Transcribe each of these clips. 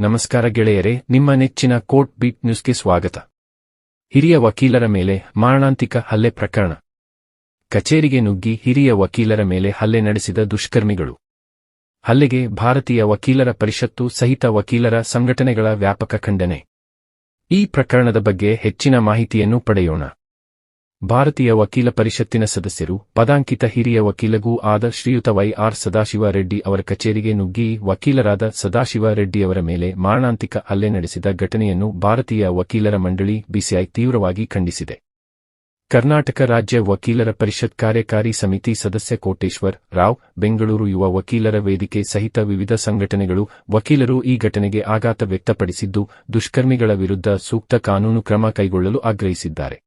ನಮಸ್ಕಾರ ಗೆಳೆಯರೇ, ನಿಮ್ಮ ನೆಚ್ಚಿನ ಕೋರ್ಟ್ ಬೀಟ್ ನ್ಯೂಸ್ಗೆ ಸ್ವಾಗತ. ಹಿರಿಯ ವಕೀಲರ ಮೇಲೆ ಮಾರಣಾಂತಿಕ ಹಲ್ಲೆ ಪ್ರಕರಣ. ಕಚೇರಿಗೆ ನುಗ್ಗಿ ಹಿರಿಯ ವಕೀಲರ ಮೇಲೆ ಹಲ್ಲೆ ನಡೆಸಿದ ದುಷ್ಕರ್ಮಿಗಳು. ಹಲ್ಲೆಗೆ ಭಾರತೀಯ ವಕೀಲರ ಪರಿಷತ್ತು ಸಹಿತ ವಕೀಲರ ಸಂಘಟನೆಗಳ ವ್ಯಾಪಕ ಖಂಡನೆ. ಈ ಪ್ರಕರಣದ ಬಗ್ಗೆ ಹೆಚ್ಚಿನ ಮಾಹಿತಿಯನ್ನು ಪಡೆಯೋಣ. ಭಾರತೀಯ ವಕೀಲ ಪರಿಷತ್ತಿನ ಸದಸ್ಯರು, ಪದಾಂಕಿತ ಹಿರಿಯ ವಕೀಲಗೂ ಆದ ಶ್ರೀಯುತ ವೈ ಆರ್ ಸದಾಶಿವ ರೆಡ್ಡಿ ಅವರ ಕಚೇರಿಗೆ ನುಗ್ಗಿ ವಕೀಲರಾದ ಸದಾಶಿವ ರೆಡ್ಡಿಯವರ ಮೇಲೆ ಮಾರಣಾಂತಿಕ ಹಲ್ಲೆ ನಡೆಸಿದ ಘಟನೆಯನ್ನು ಭಾರತೀಯ ವಕೀಲರ ಮಂಡಳಿ ಬಿಸಿಐ ತೀವ್ರವಾಗಿ ಖಂಡಿಸಿದೆ. ಕರ್ನಾಟಕ ರಾಜ್ಯ ವಕೀಲರ ಪರಿಷತ್ ಕಾರ್ಯಕಾರಿ ಸಮಿತಿ ಸದಸ್ಯ ಕೋಟೇಶ್ವರ್ ರಾವ್, ಬೆಂಗಳೂರು ಯುವ ವಕೀಲರ ವೇದಿಕೆ ಸಹಿತ ವಿವಿಧ ಸಂಘಟನೆಗಳು ವಕೀಲರು ಈ ಘಟನೆಗೆ ಆಘಾತ ವ್ಯಕ್ತಪಡಿಸಿದ್ದು, ದುಷ್ಕರ್ಮಿಗಳ ವಿರುದ್ಧ ಸೂಕ್ತ ಕಾನೂನು ಕ್ರಮ ಕೈಗೊಳ್ಳಲು ಆಗ್ರಹಿಸಿದ್ದಾರೆ.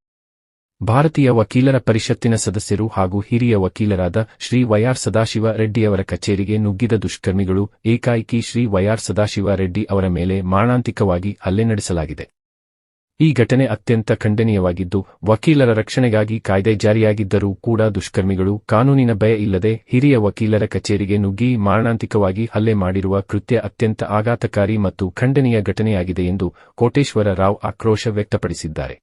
ಭಾರತೀಯ ವಕೀಲರ ಪರಿಷತ್ತಿನ ಸದಸ್ಯರು ಹಾಗೂ ಹಿರಿಯ ವಕೀಲರಾದ ಶ್ರೀ ವೈಆರ್ ಸದಾಶಿವ ರೆಡ್ಡಿಯವರ ಕಚೇರಿಗೆ ನುಗ್ಗಿದ ದುಷ್ಕರ್ಮಿಗಳು ಏಕಾಏಕಿ ಶ್ರೀ ವೈಆರ್ ಸದಾಶಿವ ರೆಡ್ಡಿ ಅವರ ಮೇಲೆ ಮಾರಣಾಂತಿಕವಾಗಿ ಹಲ್ಲೆ ನಡೆಸಲಾಗಿದೆ. ಈ ಘಟನೆ ಅತ್ಯಂತ ಖಂಡನೀಯವಾಗಿದ್ದು, ವಕೀಲರ ರಕ್ಷಣೆಗಾಗಿ ಕಾಯ್ದೆ ಜಾರಿಯಾಗಿದ್ದರೂ ಕೂಡ ದುಷ್ಕರ್ಮಿಗಳು ಕಾನೂನಿನ ಭಯ ಇಲ್ಲದೆ ಹಿರಿಯ ವಕೀಲರ ಕಚೇರಿಗೆ ನುಗ್ಗಿ ಮಾರಣಾಂತಿಕವಾಗಿ ಹಲ್ಲೆ ಮಾಡಿರುವ ಕೃತ್ಯ ಅತ್ಯಂತ ಆಘಾತಕಾರಿ ಮತ್ತು ಖಂಡನೀಯ ಘಟನೆಯಾಗಿದೆ ಎಂದು ಕೋಟೇಶ್ವರ ರಾವ್ ಆಕ್ರೋಶ ವ್ಯಕ್ತಪಡಿಸಿದ್ದಾರೆ.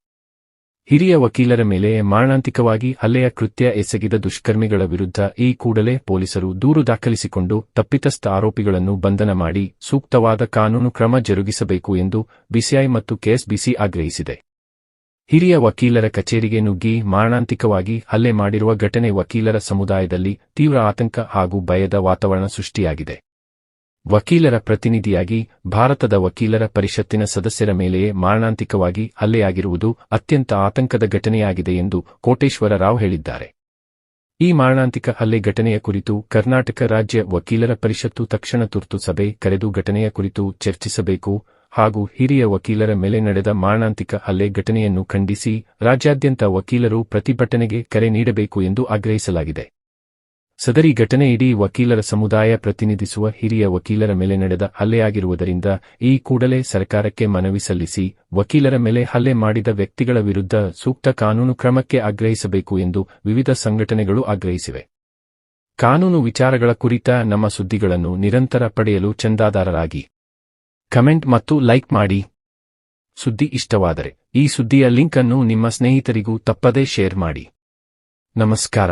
ಹಿರಿಯ ವಕೀಲರ ಮೇಲೆ ಮಾರಣಾಂತಿಕವಾಗಿ ಹಲ್ಲೆಯ ಕೃತ್ಯ ಎಸಗಿದ ದುಷ್ಕರ್ಮಿಗಳ ವಿರುದ್ಧ ಈ ಕೂಡಲೇ ಪೊಲೀಸರು ದೂರು ದಾಖಲಿಸಿಕೊಂಡು ತಪ್ಪಿತಸ್ಥ ಆರೋಪಿಗಳನ್ನು ಬಂಧನ ಮಾಡಿ ಸೂಕ್ತವಾದ ಕಾನೂನು ಕ್ರಮ ಜರುಗಿಸಬೇಕು ಎಂದು ಬಿಸಿಐ ಮತ್ತು ಕೆಎಸ್ಬಿಸಿ ಆಗ್ರಹಿಸಿದೆ. ಹಿರಿಯ ವಕೀಲರ ಕಚೇರಿಗೆ ನುಗ್ಗಿ ಮಾರಣಾಂತಿಕವಾಗಿ ಹಲ್ಲೆ ಮಾಡಿರುವ ಘಟನೆ ವಕೀಲರ ಸಮುದಾಯದಲ್ಲಿ ತೀವ್ರ ಆತಂಕ ಹಾಗೂ ಭಯದ ವಾತಾವರಣ ಸೃಷ್ಟಿಯಾಗಿದೆ. ವಕೀಲರ ಪ್ರತಿನಿಧಿಯಾಗಿ ಭಾರತದ ವಕೀಲರ ಪರಿಷತ್ತಿನ ಸದಸ್ಯರ ಮೇಲೆಯೇ ಮಾರಣಾಂತಿಕವಾಗಿ ಹಲ್ಲೆಯಾಗಿರುವುದು ಅತ್ಯಂತ ಆತಂಕದ ಘಟನೆಯಾಗಿದೆ ಎಂದು ಕೋಟೇಶ್ವರ ರಾವ್ ಹೇಳಿದ್ದಾರೆ. ಈ ಮಾರಣಾಂತಿಕ ಹಲ್ಲೆ ಘಟನೆಯ ಕುರಿತು ಕರ್ನಾಟಕ ರಾಜ್ಯ ವಕೀಲರ ಪರಿಷತ್ತು ತಕ್ಷಣ ತುರ್ತು ಸಭೆ ಕರೆದು ಘಟನೆಯ ಕುರಿತು ಚರ್ಚಿಸಬೇಕು ಹಾಗೂ ಹಿರಿಯ ವಕೀಲರ ಮೇಲೆ ನಡೆದ ಮಾರಣಾಂತಿಕ ಹಲ್ಲೆ ಘಟನೆಯನ್ನು ಖಂಡಿಸಿ ರಾಜ್ಯಾದ್ಯಂತ ವಕೀಲರು ಪ್ರತಿಭಟನೆಗೆ ಕರೆ ನೀಡಬೇಕು ಎಂದು ಆಗ್ರಹಿಸಲಾಗಿದೆ. ಸದರಿ ಘಟನೆ ಇಡೀ ವಕೀಲರ ಸಮುದಾಯ ಪ್ರತಿನಿಧಿಸುವ ಹಿರಿಯ ವಕೀಲರ ಮೇಲೆ ನಡೆದ ಹಲ್ಲೆಯಾಗಿರುವುದರಿಂದ ಈ ಕೂಡಲೇ ಸರ್ಕಾರಕ್ಕೆ ಮನವಿ ಸಲ್ಲಿಸಿ ವಕೀಲರ ಮೇಲೆ ಹಲ್ಲೆ ಮಾಡಿದ ವ್ಯಕ್ತಿಗಳ ವಿರುದ್ಧ ಸೂಕ್ತ ಕಾನೂನು ಕ್ರಮಕ್ಕೆ ಆಗ್ರಹಿಸಬೇಕು ಎಂದು ವಿವಿಧ ಸಂಘಟನೆಗಳು ಆಗ್ರಹಿಸಿವೆ. ಕಾನೂನು ವಿಚಾರಗಳ ಕುರಿತ ನಮ್ಮ ಸುದ್ದಿಗಳನ್ನು ನಿರಂತರ ಪಡೆಯಲು ಚಂದಾದಾರರಾಗಿ. ಕಮೆಂಟ್ ಮತ್ತು ಲೈಕ್ ಮಾಡಿ. ಸುದ್ದಿ ಇಷ್ಟವಾದರೆ ಈ ಸುದ್ದಿಯ ಲಿಂಕ್ ಅನ್ನು ನಿಮ್ಮ ಸ್ನೇಹಿತರಿಗೂ ತಪ್ಪದೇ ಶೇರ್ ಮಾಡಿ. ನಮಸ್ಕಾರ.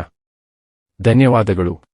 ಧನ್ಯವಾದಗಳು.